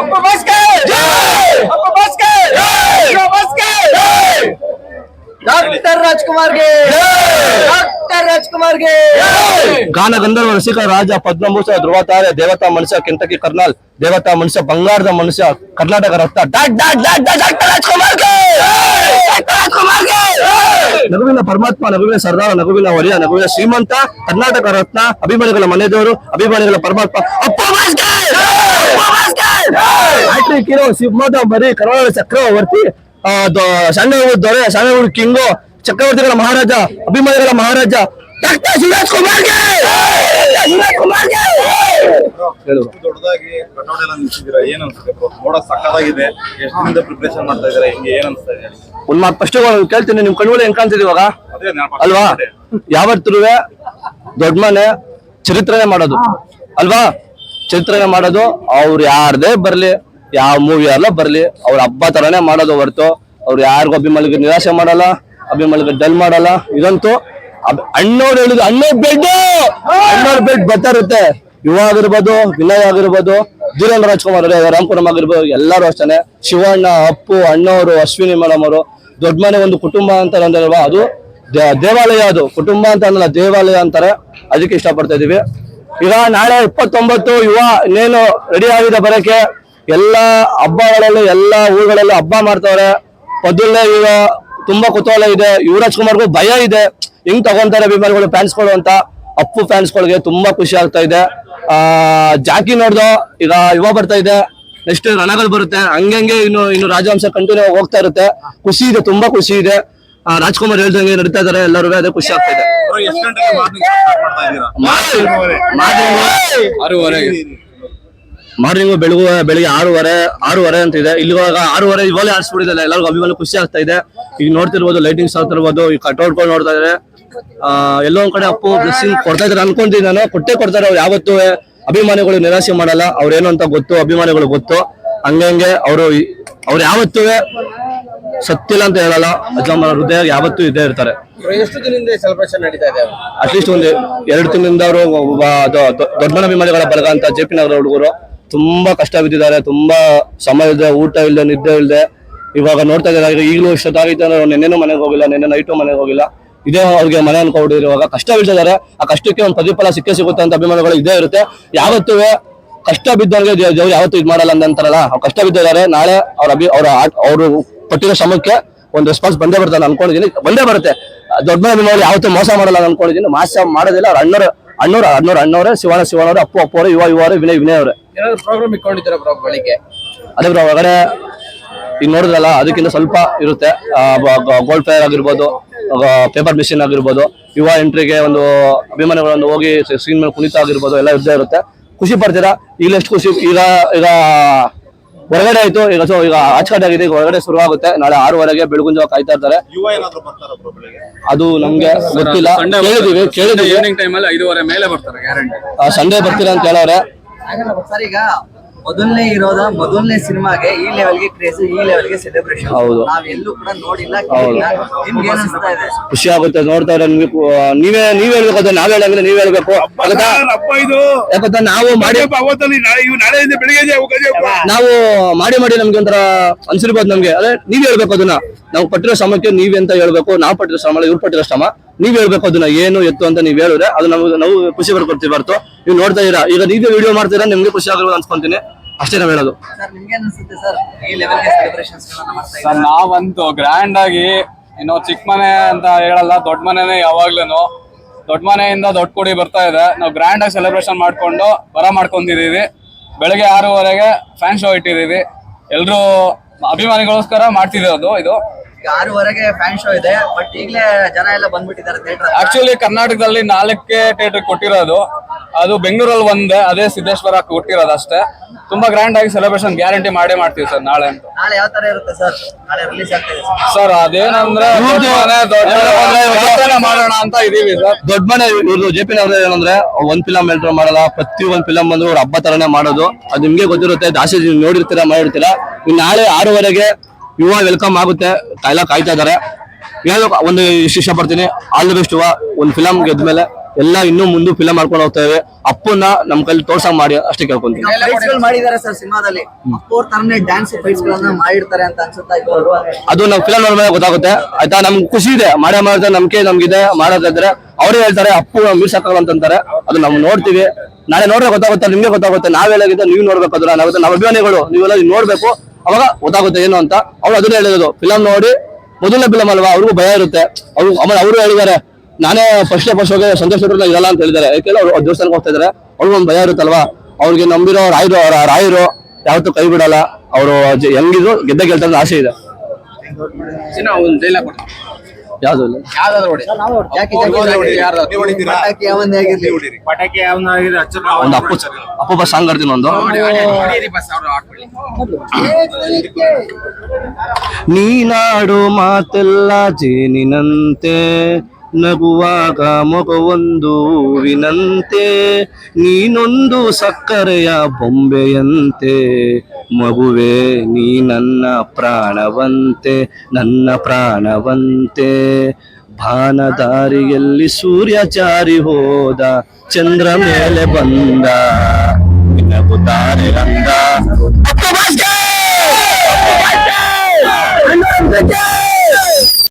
ಅಪ್ಪ ಬಸ್ಗೆ ಅಪ್ಪ ಬಸ್ಗೆ ಬಸ್ಗೆ ಡಾಕ್ಟರ್ ರಾಜ್ಕುಮಾರ್ಗೆ! ಡಾಕ್ಟರ್ ರಾಜ್ಕುಮಾರ್ಗೆ! ಗಾನ ಗಂಧರ್ವ ರಸಿಕ ರಾಜ ಪದ್ಮಭೂಷಣ ಧ್ರುವತಾರೆ ದೇವತಾ ಮನುಷ್ಯ ಕೆಂಟಕಿ ಕರ್ನಾಲ್ ದೇವತಾ ಮನುಷ್ಯ ಬಂಗಾರದ ಮನುಷ್ಯ ಕರ್ನಾಟಕ ರಕ್ತ ಡಾಕ್ಟರ್ ರಾಜ್ಕುಮಾರ್ಗೆ! ನಗುವಿನ ಪರಮಾತ್ಮ ನಗುವಿನ ಸರ್ದಾರ ನಗುವಿನ ವರಿಯ ನಗುವಿನ ಶ್ರೀಮಂತ ಕರ್ನಾಟಕ ರತ್ನ ಅಭಿಮಾನಿಗಳ ಮನೆದೇವರು ಅಭಿಮಾನಿಗಳ ಪರಮಾತ್ಮ. ಅಪ್ಪ! ಹ್ಯಾಟ್ರಿಕ್ ಹೀರೋ ಬರೀ ಕರಾವಳಿ ಚಕ್ರವರ್ತಿ ಆ, ದೊ- ಸಣ್ಣವರು ದೊರೆ ಸಣ್ಣವರು ಕಿಂಗು ಚಕ್ರವರ್ತಿಗಳ ಮಹಾರಾಜ ಅಭಿಮಾನಿಗಳ ಮಹಾರಾಜ ಡಾಕ್ಟರ್ ಶಿವರಾಜ್ ಕುಮಾರ್ ಶಿವರಾಜ್ ಕುಮಾರ್ಗೆ ಹೇಳು. ದೊಡ್ಡದಾಗಿ ಕಟೌಟ್ ಎಲ್ಲ ನಿಲ್ಸಿದ್ದೀರಾ? ಏನ್ ಅನ್ಸುತ್ತೆ bro? ನೋಡಕ್ ಸಕ್ಕತ್ತಾಗಿದೆ. ಎಷ್ಟು ದಿನದ ಪ್ರಿಪರೇಷನ್ ಮಾಡ್ತಾ ಇದಾರೆ ಹಿಂಗೆ ಏನ್ ಅನ್ಸ್ತಾ ಇದೆ ಒಂದ್ ಮಾತು ಫಸ್ಟ್ ಕೇಳ್ತೀನಿ ನಿಮ್ ಕಣ್ಗಳು ಹೆಂಗ್ ಕಾಣ್ತಿದೆ ಇವಾಗ? ಅಲ್ವಾ? ಯಾವತ್ತಿರುವೆ ದೊಡ್ಡ ಮನೆ ಚರಿತ್ರನೇ ಮಾಡೋದು. ಅಲ್ವಾ? ಚರಿತ್ರೆನೆ ಮಾಡೋದು ಅವ್ರು ಯಾರದೇ ಬರ್ಲಿ, ಯಾವ ಮೂವಿ ಎಲ್ಲ ಬರ್ಲಿ, ಅವ್ರ ಹಬ್ಬ ತರನೇ ಮಾಡೋದು ಹೊರತು, ಅವ್ರು ಯಾರಿಗೂ ಅಭಿಮಾನಿಗೆ ನಿರಾಶೆ ಮಾಡಲ್ಲ ಅಭಿಮಾನಿಗೆ ಡಲ್ ಮಾಡಲ್ಲ. ಇದಂತೂ ಅಣ್ಣವ್ರು ಹೇಳಿದ್ರು ಅಣ್ಣ ಬೆಡ್ ಅಣ್ಣವ್ರ ಬೆಡ್ ಬರ್ತಾ ಇರುತ್ತೆ. ಯುವ ಆಗಿರ್ಬೋದು, ವಿನಯ್ ಆಗಿರ್ಬೋದು ಧೀರೇಂದ್ರ ರಾಜ್ಕುಮಾರ್ ಅವರೇ ರಾಮ್ಪುರಂ ಆಗಿರ್ಬೋದು, ಎಲ್ಲರೂ ಅಷ್ಟೇ ಶಿವಣ್ಣ, ಅಪ್ಪು ಅಣ್ಣವರು ಅಶ್ವಿನಿ ಮೇಡಮ್ ಅವರು, ದೊಡ್ಡ ಮನೆ ಒಂದು ಕುಟುಂಬ ಅಂತ ಅಂದ್ರೆ ಅದು ದೇವಾಲಯ ಅದು. ಕುಟುಂಬ ಅಂತ ಅಂದ್ರೆ ದೇವಾಲಯ ಅಂತಾರೆ. ಅದಕ್ಕೆ ಇಷ್ಟಪಡ್ತಾ ಇದೀವಿ. ಈಗ ನಾಳೆ ಇಪ್ಪತ್ತೊಂಬತ್ತು ಯುವ ಇನ್ನೇನು ರೆಡಿ ಆಗಿದೆ ಬರಕ್ಕೆ ಎಲ್ಲ ಹಬ್ಬಗಳಲ್ಲೂ ಎಲ್ಲ ಊರುಗಳಲ್ಲೂ ಹಬ್ಬ ಮಾಡ್ತಾವ್ರೆ. ಮೊದಲನೇ ಈಗ ತುಂಬಾ ಕುತೂಹಲ ಇದೆ. ಯುವರಾಜ್ ಕುಮಾರ್ಗೂ ಭಯ ಇದೆ. ಹೆಂಗ್ ತಗೊಂತಾರೆ ಅಭಿಮಾನಿಗಳು, ಫ್ಯಾನ್ಸ್ಗಳು ಅಂತ. ಅಪ್ಪು ಫ್ಯಾನ್ಸ್ಗಳಿಗೆ ತುಂಬಾ ಖುಷಿ ಆಗ್ತಾ ಇದೆ. ಆ, ಜಾಕಿ ನೋಡ್ದು, ಈಗ ಯುವ ಬರ್ತಾ ಇದೆ. ನೆಕ್ಸ್ಟ್ ರಣಗಳು ಬರುತ್ತೆ. ಹಂಗಂಗೆ ಇನ್ನು ಇನ್ನು ರಾಜವಂಶ ಕಂಟಿನ್ಯೂ ಹೋಗ್ತಾ ಇರುತ್ತೆ. ಖುಷಿ ಇದೆ, ತುಂಬಾ ಖುಷಿ ಇದೆ. ರಾಜ್ಕುಮಾರ್ ಹೇಳ್ದಂಗೆ ನಡೀತಾ ಇದಾರೆ ಎಲ್ಲರೂ ಅದೇ ಖುಷಿ ಆಗ್ತಾ ಇದೆ. ಮಾರ್ನಿಂಗ್ ಬೆಳಗು ಬೆಳಿಗ್ಗೆ ಆರೂವರೆ ಆರೂವರೆ ಅಂತ ಇದೆ. ಇಲ್ಲಿವಾಗ ಆರೂವರೆ ಇವಾಗಲೇ ಆರಿಸ್ಬಿಟ್ಟಿದೆ ಎಲ್ಲರಿಗೂ ಅಭಿಮಾನ ಖುಷಿ ಆಗ್ತಾ ಇದೆ. ಈಗ ನೋಡ್ತಿರ್ಬೋದು ಲೈಟಿಂಗ್ಸ್ ಆಗ್ತಿರ್ಬೋದು ಈಗ ಕಟೌಟ್ಗಳು ನೋಡ್ತಾ ಇದಾರೆ. ಎಲ್ಲೋ ಒಂದ್ ಕಡೆ ಅಪ್ಪು ಬ್ಲೆಸ್ಸಿಂಗ್ ಕೊಡ್ತಾ ಇದಾರೆ ಅನ್ಕೊಂತೀನಿ ನಾನು. ಕೊಟ್ಟೆ ಕೊಡ್ತಾರೆ ಅವ್ರು. ಯಾವತ್ತೂ ಅಭಿಮಾನಿಗಳು ನಿರಾಶೆ ಮಾಡಲ್ಲ. ಅವ್ರೇನು ಅಂತ ಗೊತ್ತು ಅಭಿಮಾನಿಗಳು ಗೊತ್ತು. ಹಂಗಂಗೆ ಅವರು ಅವ್ರು ಯಾವತ್ತೂ ಸತ್ತಿಲ್ಲ ಅಂತ ಹೇಳಲ್ಲ. ಅಜ್ಜಮ್ಮನ ಹೃದಯ ಯಾವತ್ತೂ ಇದ್ದೇ ಇರ್ತಾರೆ. ಎಷ್ಟು ದಿನದಿಂದ ಸೆಲೆಬ್ರೇಷನ್ ನಡೀತಾ ಇದೆ ಅಟ್ಲೀಸ್ಟ್ ಒಂದು ಎರಡು ತಿಂಗಳಿಂದ ಅವರು ದೊಡ್ಡ ಅಭಿಮಾನಿಗಳ ಬಳಗ ಅಂತ ಜೆ ಪಿ ನಗರ ಹುಡುಗರು ತುಂಬಾ ಕಷ್ಟ ಬಿದ್ದಿದ್ದಾರೆ. ತುಂಬಾ ಸಮಯ ಇದೆ ಊಟ ಇಲ್ಲದೆ ನಿದ್ದೆ ಇಲ್ಲದೆ ಇವಾಗ ನೋಡ್ತಾ ಇದ್ದಾರೆ ಈಗ ಈಗಲೂ ಇಷ್ಟೊತ್ತಾಗಿತ್ತು ಅಂದ್ರೆ ಅವ್ರು ನೆನ್ನೆನೂ ಮನೆಗೆ ಹೋಗಿಲ್ಲ ನೆನ್ನೆ ನೈಟು ಮನೆಗೆ ಹೋಗಿಲ್ಲ. ಇದೇ ಅವ್ರಿಗೆ ಮನೆ ಅನ್ಕೊಂಡಿದ್ರು ಇವಾಗ. ಕಷ್ಟ ಬೀಳ್ತಿದ್ದಾರೆ. ಆ ಕಷ್ಟಕ್ಕೆ ಒಂದು ಪ್ರತಿಫಲ ಸಿಕ್ಕೇ ಸಿಗುತ್ತೆ ಅಂತ ಅಭಿಮಾನಿಗಳು ಇದೇ ಇರುತ್ತೆ. ಯಾವತ್ತೂ ಕಷ್ಟ ಬಿದ್ದವ್ರಿಗೆ ಯಾವತ್ತು ದೇವ್ರು ಯಾವತ್ತೂ ಇದು ಮಾಡಲ್ಲ ಅಂತಾರಲ್ಲ. ಅವ್ರು ಕಷ್ಟ ಬಿದ್ದಿದ್ದಾರೆ. ನಾಳೆ ಅವ್ರ ಅಭಿ ಅವ್ರ ಅವರು ಪಟ್ಟಿರೋ ಶ್ರಮಕ್ಕೆ ಒಂದು ರೆಸ್ಪಾನ್ಸ್ ಬಂದೇ ಬರುತ್ತೆ ನಾನು ಅನ್ಕೊಂಡಿದ್ದೀನಿ. ಬಂದೇ ಬರುತ್ತೆ. ದೊಡ್ಡ ಅಭಿಮಾನಿಗಳು ಯಾವತ್ತೂ ಮೋಸ ಮಾಡಲ್ಲ ಅಂತ ಅನ್ಕೊಂಡಿದ್ದೀನಿ. ಮೋಸ ಮಾಡೋದಿಲ್ಲ. ಅವ್ರ ಅಣ್ಣೋರ ಅಣ್ಣವ್ರು ಅಣ್ಣವ್ರು ಅಣ್ಣವ್ರೆ ಶಿವಣ್ಣ ಶಿವಣ್ಣವ್ರೆ ಅಪ್ಪು ಅಪ್ಪು ಅವರು ಯುವ ಯುವ ಅವರು ವಿನಯ್ ವಿನಯ್ ಅವರು. ಪ್ರೋಗ್ರಾಮ್ ಇಟ್ಕೊಂಡಿದ್ದೀರ ಬ್ರೋ ಬೆಳಿಗ್ಗೆ ಅದೇ ಬ್ರೋ ಹೊರಗಡೆ ಈಗ ನೋಡಿದ್ರಲ್ಲ ಅದಕ್ಕಿಂತ ಸ್ವಲ್ಪ ಇರುತ್ತೆ. ಗೋಲ್ಡ್ ಫೈರ್ ಆಗಿರ್ಬೋದು ಪೇಪರ್ ಮಿಷಿನ್ ಆಗಿರ್ಬೋದು ಯುವ ಎಂಟ್ರಿಗೆ ಒಂದು ಅಭಿಮಾನಿಗಳನ್ನು ಹೋಗಿ ಸ್ಕ್ರೀನ್ ಮೇಲೆ ಕುಣಿತ ಆಗಿರ್ಬೋದು ಎಲ್ಲ ಇದ್ದೇ ಇರುತ್ತೆ. ಖುಷಿ ಪಡ್ತೀರಾ? ಈಗ ಎಷ್ಟು ಖುಷಿ ಈಗ ಈಗ ಹೊರಗಡೆ ಆಯ್ತು. ಈಗ ಸೊ ಈಗ ಆಚಕಡೆ ಆಗಿದೆ ಈಗ ಹೊರಗಡೆ ಶುರು ಆಗುತ್ತೆ ನಾಳೆ ಆರೂವರೆಗೆ ಬೆಳಗುಂಜ ಕಾಯ್ತಾ ಇರ್ತಾರೆ. ಯುವ ಏನಾದ್ರು ಬರ್ತಾರ ಬ್ರೋ ಬೆಳಿಗ್ಗೆ? ಅದು ನಮ್ಗೆ ಗೊತ್ತಿಲ್ಲ. ಕೇಳಿದೀವಿ ಕೇಳಿದೀವಿ. ಈವ್ನಿಂಗ್ ಟೈಮಲ್ಲಿ ಐದೂವರೆ ಮೇಲೆ ಬರ್ತಾರೆ ಗ್ಯಾರಂಟಿ ಸಂಡೇ ಬರ್ತೀರಾ ಅಂತ ಹೇಳವ್ರೆ ಮೊದಲನೇ ಇರೋದ ಮೊದಲನೇ ಸಿನಿಮಾಗೆ ಈ ಲೆವೆಲ್ಗೆ ಕ್ರೇಜ್ ಈ ಲೆವೆಲ್ಗೆ ಸೆಲೆಬ್ರೇಷನ್ ಹೌದು. ನಾವ್ ಎಲ್ಲೂ ಕೂಡ ನೋಡಿಲ್ಲ ಕೇಳಿಲ್ಲ. ನಿಮ್ಗೆ ಏನ್ ಅನ್ಸ್ತಾ ಇದೆ? ಖುಷಿ ಆಗುತ್ತೆ ನೋಡ್ತಾ ಇರೋ ನಿಮ್ಗೆ ನೀವೇ ನೀವ್ ಹೇಳ್ಬೇಕು ಅದನ್ನ ನಾವ್ ಹೇಳಂಗಿಲ್ಲ ನೀವ್ ಹೇಳ್ಬೇಕು. ಯಾಕಂದ್ರೆ- ಅಪ್ಪ ಇದು ಯಾಕಂದ್ರೆ ನಾವು ಮಾಡಿ ಅವತ್ತಲ್ಲಿ ನಾಳೆ ಇವ್ ನಾಳೆಯಿಂದ ಬೆಳಿಗ್ಗೆ ನಾವು ಮಾಡಿ ಮಾಡಿ ನಮ್ಗೆ ಒಂಥರ ಅನ್ಸಿರ್ಬೋದು ನಮ್ಗೆ. ಅದೇ ನೀವ್ ಹೇಳ್ಬೇಕು ಅದನ್ನ. ನಾವು ಪಟ್ಟಿರೋ ಶ್ರಮಕ್ಕೆ ನೀವೇ ಅಂತ ಹೇಳ್ಬೇಕು ನಾವು ಪಟ್ಟಿರೋ ಶ್ರಮ ಇವ್ರು ಪಟ್ಟಿರೋ ಶ್ರಮ. ನೀವ್ ಹೇಳ್ಬೇಕು ಅದನ್ನ ಏನು ಎತ್ತು ಅಂತ ನೀವ್ ಹೇಳಿದ್ರೆ ಅದು ನಮ್ಗೆ ನಾವು ಖುಷಿ ಪಡ್ಕೊಡ್ತೀವಿ ಬರ್ತು ನೀವು ನೋಡ್ತಾ ಇದೀರಾ ಈಗ ನೀವೇ ವಿಡಿಯೋ ಮಾಡ್ತೀರಾ ನಿಮ್ಗೆ ಖುಷಿ ಆಗಿರ್ಬೋದು ಅನ್ಸ್ಕೊಂತೀನಿ. ಅಷ್ಟೇ ನಾವು ಹೇಳೋದು. ಸರ್ ನಿಮ್ಗೆ ಏನ್ ಸರ್ ಈ ಲೆವೆಲ್ಗೆ ಸೆಲೆಬ್ರೇಷನ್ಸ್ ಗಳನ್ನ ಮಾಡ್ತಾ ಸರ್ ಇದ್ದಾರೆ ನಾವಂತೂ ಗ್ರ್ಯಾಂಡ್ ಆಗಿ ಇನ್ನು ಚಿಕ್ಕ ಮನೆ ಅಂತ ಹೇಳಲ್ಲ ದೊಡ್ಡ ಮನೆನೇ ಯಾವಾಗ್ಲೂ ದೊಡ್ಡ ಮನೆಯಿಂದ ದೊಡ್ಡ ಕುಡಿ ಬರ್ತಾ ಇದೆ. ನಾವು ಗ್ರ್ಯಾಂಡ್ ಆಗಿ ಸೆಲೆಬ್ರೇಷನ್ ಮಾಡ್ಕೊಂಡು ಬರ ಮಾಡ್ಕೊಂಡಿದೀವಿ ಬೆಳಗ್ಗೆ ಆರೂವರೆಗೆ ಫ್ಯಾನ್ ಶೋ ಇಟ್ಟಿದೀವಿ ಎಲ್ಲರೂ ಅಭಿಮಾನಿಗೋಸ್ಕರ ಮಾಡ್ತಿರೋದು ಇದು. ಆರೂವರೆಗೆ ಫ್ಯಾನ್ ಶೋ ಇದೆ ಬಟ್ ಈಗಲೇ ಜನ ಎಲ್ಲ ಬಂದ್ಬಿಟ್ಟಿದ್ದಾರೆ ಥಿಯೇಟರ್ ಆಕ್ಚುಲಿ ಕರ್ನಾಟಕದಲ್ಲಿ ನಾಲ್ಕೇ ಥಿಯೇಟರ್ ಕೊಟ್ಟಿರೋದು. ಅದು ಬೆಂಗಳೂರಲ್ಲಿ ಒಂದೇ ಅದೇ ಸಿದ್ದೇಶ್ವರ ಕೊಟ್ಟಿರೋದು ಅಷ್ಟೇ ತುಂಬಾ ಗ್ರ್ಯಾಂಡ್ ಆಗಿ ಸೆಲೆಬ್ರೇಷನ್ ಗ್ಯಾರಂಟಿ ಮಾಡೇ ಮಾಡ್ತೀವಿ ಸರ್ ನಾಳೆ ಅಂತ. ನಾಳೆ ಯಾವ ತರ ಇರುತ್ತೆ ಸರ್? ನಾಳೆ ರಿಲೀಸ್ ಆಗ್ತಾ ಸರ್. ಸರ್ ಅದೇನಂದ್ರೆ ದೊಡ್ಡ ಮನೆ, ದೊಡ್ಡ ಮನೆ, ಜಾತ್ರೆನೇ ಮಾಡೋಣ ಅಂತ ಇದೀವಿ ಸರ್. ದೊಡ್ಡ ಮನೆ ಇವ್ರದ್ದು ಜೆ ಪಿ ಏನಂದ್ರೆ ಒಂದ್ ಫಿಲಂ ಎಲ್ರು ಮಾಡಲ್ಲ ಪ್ರತಿ ಒಂದ್ ಫಿಲಂ ಬಂದ್ರು ಅವ್ರ ಹಬ್ಬ ತರನೇ ಮಾಡೋದು. ಅದು ನಿಮ್ಗೆ ಗೊತ್ತಿರುತ್ತೆ ದಾಸೆ ನೀವು ನೋಡಿರ್ತೀರಾ ಮಾಡಿರ್ತೀರಾ. ಇನ್ನು ನಾಳೆ ಆರೂವರೆಗೆ ಯುವ ವೆಲ್ಕಮ್ ಆಗುತ್ತೆ ಕಾಯ್ಲಾ ಕಾಯ್ತಾ ಇದಾರೆ ಹೇಳ್ಬೇಕು ಒಂದು ಇಷ್ಟ ಇಷ್ಟಪಡ್ತೀನಿ ಆಲ್ ದ ಬೆಸ್ಟ್ ಯುವ. ಒಂದು ಫಿಲಂ ಗೆದ್ಮೇಲೆ ಎಲ್ಲ ಇನ್ನೂ ಮುಂದೆ ಫಿಲಂ ಮಾಡ್ಕೊಂಡು ಹೋಗ್ತೇವೆ ಅಪ್ಪನ್ನ ನಮ್ ಕೈಲಿ ತೋರ್ಸಂಗ್ ಮಾಡಿ ಅಷ್ಟೇ ಕೇಳ್ಕೊಂತೀನಿ. ಫೈಟ್ಸ್ಗಳು ಮಾಡಿದ್ದಾರೆ ಸರ್ ಸಿನಿಮಾದಲ್ಲಿ. ಅವ್ರ ತರನೇ ಡ್ಯಾನ್ಸ್ ಫೈಟ್ಸ್ ಗಳನ್ನ ಮಾಡಿರ್ತಾರೆ ಅಂತ ಅನ್ಸುತ್ತಾ ಅದು ನಾವು ಫಿಲಂ ನೋಡಿದ್ರೆ ಗೊತ್ತಾಗುತ್ತೆ. ಆಯ್ತಾ? ನಮ್ಗೆ ಖುಷಿ ಇದೆ. ಮಾಡೇ ಮಾಡಿದ್ರೆ ನಮ್ಗೆ ನಮ್ಗಿದೆ. ಮಾಡೋದಾದ್ರೆ ಅವರೇ ಹೇಳ್ತಾರೆ ಅಪ್ಪು ಮೀರ್ಸಾಕಲ್ಲ ಅಂತಂತಾರೆ ಅದು ನಾವು ನೋಡ್ತೀವಿ. ನಾಳೆ ನೋಡ್ರೆ ಗೊತ್ತಾಗುತ್ತೆ ನಿಮ್ಗೆ ಗೊತ್ತಾಗುತ್ತೆ. ನಾವ್ ಹೇಳಿದ್ರೆ ನೀವು ನೋಡ್ಬೇಕು ನಾವ್ ನಾವು ನಮ್ಮ ಅಭಿಮಾನಿಗಳು ನೀವೆಲ್ಲ ಎಲ್ಲ ನೋಡ್ಬೇಕು. ಅವಾಗ ಗೊತ್ತಾಗುತ್ತೆ ಏನು ಅಂತ. ಅವ್ರು ಅದನ್ನ ಹೇಳಿರೋದು. ಫಿಲಂ ನೋಡಿ ಮೊದಲನೇ ಫಿಲಂ ಅಲ್ವಾ? ಅವ್ರಿಗೂ ಭಯ ಇರುತ್ತೆ. ಅವ್ರು ಆಮೇಲೆ ಅವರು ಹೇಳಿದ್ದಾರೆ ನಾನೇ ಫಸ್ಟ್ ಫಸ್ಟ್ ಹೋಗಿ ಸಂತೋಷ್ ಅವ್ರನ್ನ ಇರಲ್ಲ ಅಂತ ಹೇಳಿದ್ದಾರೆ. ಯಾಕೆಂದ್ರೆ ಅವ್ರು ದೇವಸ್ಥಾನಕ್ಕೆ ಹೋಗ್ತಾ ಇದ್ದಾರೆ ಅವ್ರಿಗೂ ಒಂದು ಭಯ ಇರುತ್ತಲ್ವಾ? ಅವ್ರಿಗೆ ನಂಬಿರೋ ರಾಯರು ಅವರ ರಾಯರು ಯಾವತ್ತೂ ಕೈ ಬಿಡಲ್ಲ. ಅವರು ಹೆಂಗಿದ್ರು ಗೆದ್ದ ಗೆಲ್ತಾರೆ ಅಂತ ಆಸೆ ಇದೆ. ಯಾವ್ದು ಅಪ್ಪು ಒಂದು ಬಸ್ ಸಾಂಗ್ ಆಡ್ತೀನಿ ಒಂದು. ನೀನಾಡು ಮಾತೆಲ್ಲ ಜೇನಿನಂತೆ. ನಗುವಾಗ ಮಗುವೊಂದು ಹೂವಿನಂತೆ, ನೀನೊಂದು ಸಕ್ಕರೆಯ ಬೊಂಬೆಯಂತೆ. ಮಗುವೆ, ನೀ ನನ್ನ ಪ್ರಾಣವಂತೆ ನನ್ನ ಪ್ರಾಣವಂತೆ. ಭಾನದಾರಿಯಲ್ಲಿ ಸೂರ್ಯ ಜಾರಿ ಹೋದ, ಚಂದ್ರ ಮೇಲೆ ಬಂದ. ನಗುತ್ತಾರೆ ರಂಗ